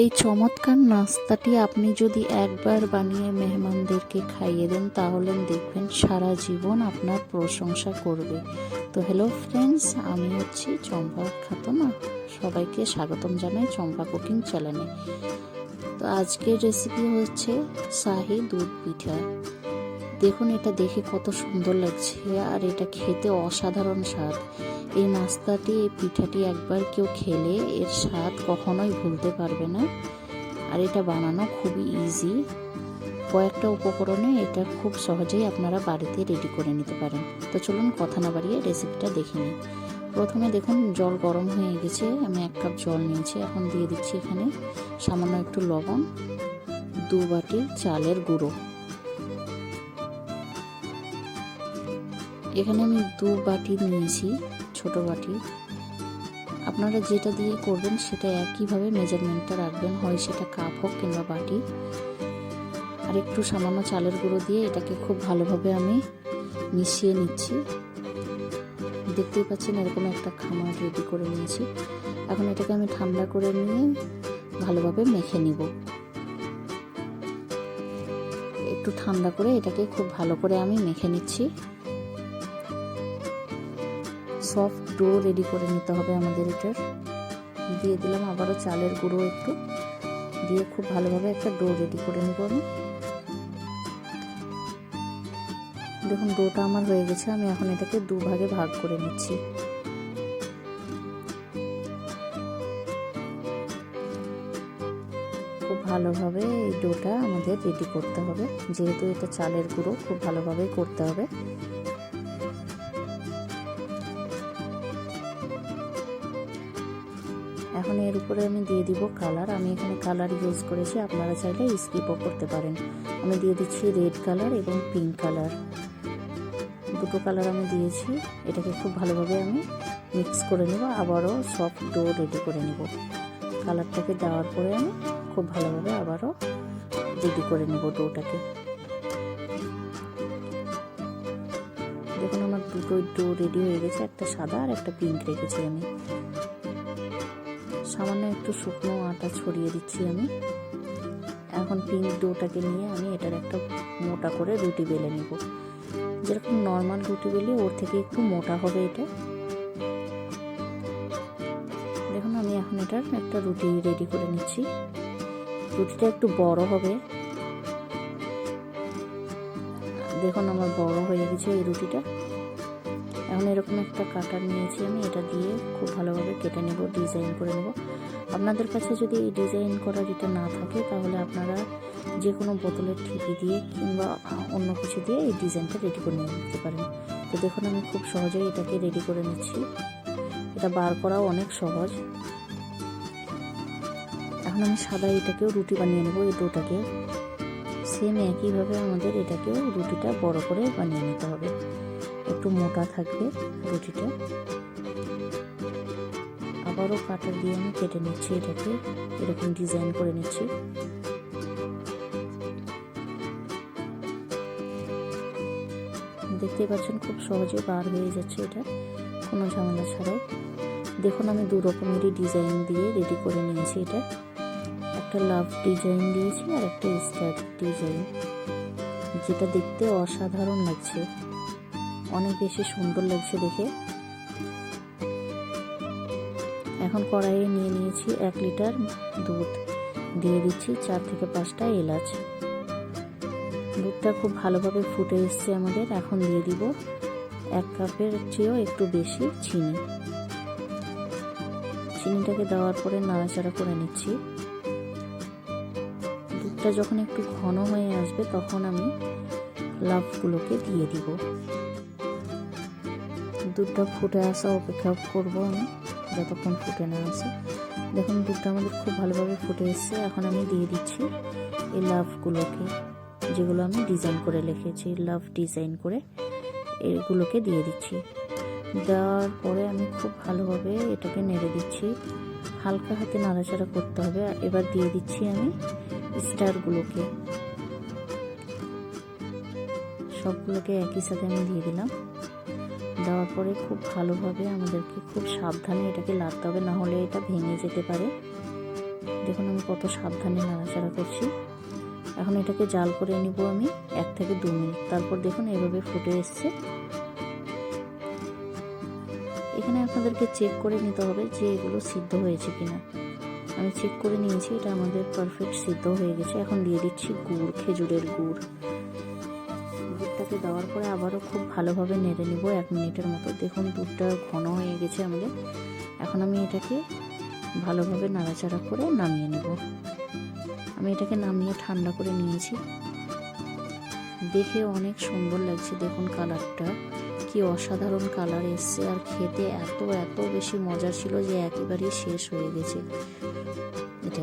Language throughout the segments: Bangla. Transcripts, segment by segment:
এই চমৎকার নাস্তাটি আপনি যদি একবার বানিয়ে মেহমানদেরকে খাইয়ে দেন, তাহলে দেখবেন সারা জীবন আপনার প্রশংসা করবে। তো হ্যালো ফ্রেন্ডস আমি হচ্ছি চম্পা খাতুনা। সবাইকে স্বাগতম জানাই চম্পা কুকিং চ্যানেলে তো আজকের রেসিপি হচ্ছে শাহি দুধ পিঠা। দেখুন, এটা দেখে কত সুন্দর লাগছে। আর এটা খেতে অসাধারণ স্বাদ। এই নাস্তাটি, এই পিঠাটি একবার কেউ খেলে এর স্বাদ কখনোই ভুলতে পারবে না। আর এটা বানানো খুবই ইজি কয়েকটা উপকরণে এটা খুব সহজেই আপনারা বাড়িতে রেডি করে নিতে পারেন। তো চলুন কথা না বাড়িয়ে রেসিপিটা দেখে নিই। প্রথমে দেখুন, জল গরম হয়ে গেছে। আমি এক কাপ জল নিয়েছি। এখন দিয়ে দিচ্ছি এখানে সামান্য একটু লবণ, দু বাটি চালের গুঁড়ো। এখানে আমি দু বাটি নিয়েছি, ছোট বাটি। আপনারা যেটা দিয়ে করবেন সেটা একইভাবে মেজারমেন্টটা রাখবেন, হয় সেটা কাপ হোক কিংবা বাটি। আর একটু সামান্য চালের গুঁড়ো দিয়ে এটাকে খুব ভালোভাবে আমি মিশিয়ে নিচ্ছি। দেখতেই পাচ্ছেন এরকম একটা খামার রেডি করে নিয়েছি। এখন এটাকে আমি ঠান্ডা করে নিয়ে ভালোভাবে মেখে নিব। একটু ঠান্ডা করে এটাকে খুব ভালো করে আমি মেখে নিচ্ছি। সফট ডো রেডি করে নিতে হবে আমাদের এটার। দিয়ে দিলাম আবারও চালের গুঁড়ো একটু। দিয়ে খুব ভালোভাবে একটা ডো রেডি করে নেব আমি। দেখুন ডোটা আমার হয়ে গেছে, আমি এখন এটাকে দু ভাগে ভাগ করে নিচ্ছি। খুব ভালোভাবে এই ডোটা আমাদের রেডি করতে হবে। যেহেতু এটা চালের গুঁড়ো, খুব ভালোভাবেই করতে হবে। এখন এর উপরে আমি দিয়ে দিব কালার আমি এখানে কালার ইউজ করেছি, আপনারা চাইলে স্কিপও করতে পারেন। আমি দিয়ে দিচ্ছি রেড কালার এবং পিঙ্ক কালার দুটো কালার আমি দিয়েছি, এটাকে খুব ভালোভাবে আমি মিক্স করে নেব, আবারও সফট ডো রেডি করে নেব। কালারটাকে দেওয়ার পরে আমি খুব ভালোভাবে আবারও রেডি করে নেব ডোটাকে দেখুন, আমার দুটো ডো রেডি হয়ে গেছে, একটা সাদা আর একটা পিঙ্ক রেখেছি আমি। সামান্য একটু শুকনো আটা ছড়িয়ে দিচ্ছি আমি। এখন পিঙ্ক ডোটাকে নিয়ে আমি এটার একটা মোটা করে রুটি বেলে নেব। যেরকম নর্মাল রুটি বেলি, ওর থেকে একটু মোটা হবে এটা। দেখুন, আমি এখন এটার একটা রুটি রেডি করে নিচ্ছি। রুটিটা একটু বড় হবে। দেখুন, আমার বড় হয়ে গেছে এই রুটিটা। এখন এরকম একটা কাটার নিয়েছি আমি, এটা দিয়ে খুব ভালোভাবে কেটে নেব ডিজাইন করে নেব। আপনাদের কাছে যদি এই ডিজাইন করা যেটা না থাকে, তাহলে আপনারা যে কোনো বোতলের ঠিপি দিয়ে কিংবা অন্য কিছু দিয়ে এই ডিজাইনটা রেডি করে নিয়ে নিতে পারেন। তো দেখুন, আমি খুব সহজেই এটাকে রেডি করে নিচ্ছি। এটা বার করাও অনেক সহজ। এখন আমি সাদা এটাকেও রুটি বানিয়ে নেব, এই ডোটাকে সেম একইভাবে আমাদের এটাকেও রুটিটা বড় করে বানিয়ে নিতে হবে। একটু মোটা থাকবে রুটিটা। আবারও কাটার দিয়ে আমি কেটে নিচ্ছি এটাকে, এরকম ডিজাইন করে নিচ্ছি। দেখতে পাচ্ছেন খুব সহজে বার হয়ে যাচ্ছে এটা, কোনো ঝামেলা ছাড়াই দেখুন আমি দু রকমেরই ডিজাইন দিয়ে রেডি করে নিয়েছি এটা। একটা লাভ ডিজাইন দিয়েছি আর একটা স্টার ডিজাইন যেটা দেখতে অসাধারণ লাগছে। অনেক বেশি সুন্দর লাগছে দেখে। এখন কড়াইয়ে নিয়ে নিয়েছি এক লিটার দুধ। দিয়ে দিচ্ছি চার থেকে পাঁচটা এলাচ। দুধটা খুব ভালোভাবে ফুটে এসছে আমাদের। এখন দিয়ে দিব এক কাপের চেয়েও একটু বেশি চিনি। চিনিটাকে দেওয়ার পরে নাড়াচাড়া করে নিচ্ছি। দুধটা যখন একটু ঘন হয়ে আসবে তখন আমি লাভগুলোকে দিয়ে দিব। দুধটা ফুটে আসা অপেক্ষা করব আমি, যতক্ষণ ফুটে না আসে। দেখুন, দুধটা আমাদের খুব ভালোভাবে ফুটে এসছে। এখন আমি দিয়ে দিচ্ছি এই লাভগুলোকে যেগুলো আমি ডিজাইন করে লিখেছি লাভ ডিজাইন করে এগুলোকে দিয়ে দিচ্ছি। দেওয়ার পরে আমি খুব ভালোভাবে এটাকে নেড়ে দিচ্ছি। হালকা হাতে নাড়াচাড়া করতে হবে। এবার দিয়ে দিচ্ছি আমি স্টারগুলোকে। সবগুলোকে একই সাথে আমি দিয়ে দিলাম। দেওয়ার পরে খুব ভালোভাবে আমাদেরকে খুব সাবধানে এটাকে লাড়তে হবে, না হলে এটা ভেঙে যেতে পারে। দেখুন আমি কত সাবধানে নাড়াচাড়া করছি। এখন এটাকে জাল করে নিব আমি এক থেকে দু মিনিট। তারপর দেখুন এভাবে ফুটে এসছে। এখানে আপনাদেরকে চেক করে নিতে হবে যে এগুলো সিদ্ধ হয়েছে কিনা। আমি চেক করে নিয়েছি, এটা আমাদের পারফেক্ট সিদ্ধ হয়ে গেছে। এখন দিয়ে দিচ্ছি গুড়, খেজুরের গুড়। দুধটাকে দেওয়ার পরে আবারও খুব ভালোভাবে নেড়ে নিব এক মিনিটের মতো। দেখুন, দুধটা ঘন হয়ে গেছে আমাদের। এখন আমি এটাকে ভালোভাবে নাড়াচাড়া করে নামিয়ে নেব। আমি এটাকে নামিয়ে ঠান্ডা করে নিয়েছি। দেখে অনেক সুন্দর লাগছে, দেখুন কালারটা। কি অসাধারণ কালার এসছে। আর খেতে এত এত বেশি মজা ছিল যে একেবারেই শেষ হয়ে গেছে। এটা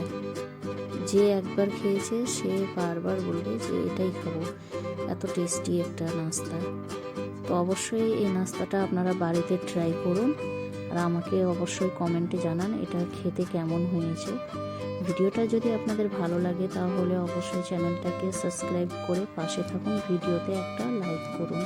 যে একবার খেয়েছে, সে বারবার বলবে যে এটাই খাব। এত টেস্টি একটা নাস্তা। তো অবশ্যই এই নাস্তাটা আপনারা বাড়িতে ট্রাই করুন আর আমাকে অবশ্যই কমেন্টে জানান এটা খেতে কেমন হয়েছে। ভিডিওটা যদি আপনাদের ভালো লাগে তাহলে অবশ্যই চ্যানেলটাকে সাবস্ক্রাইব করে পাশে থাকুন, ভিডিওতে একটা লাইক করুন।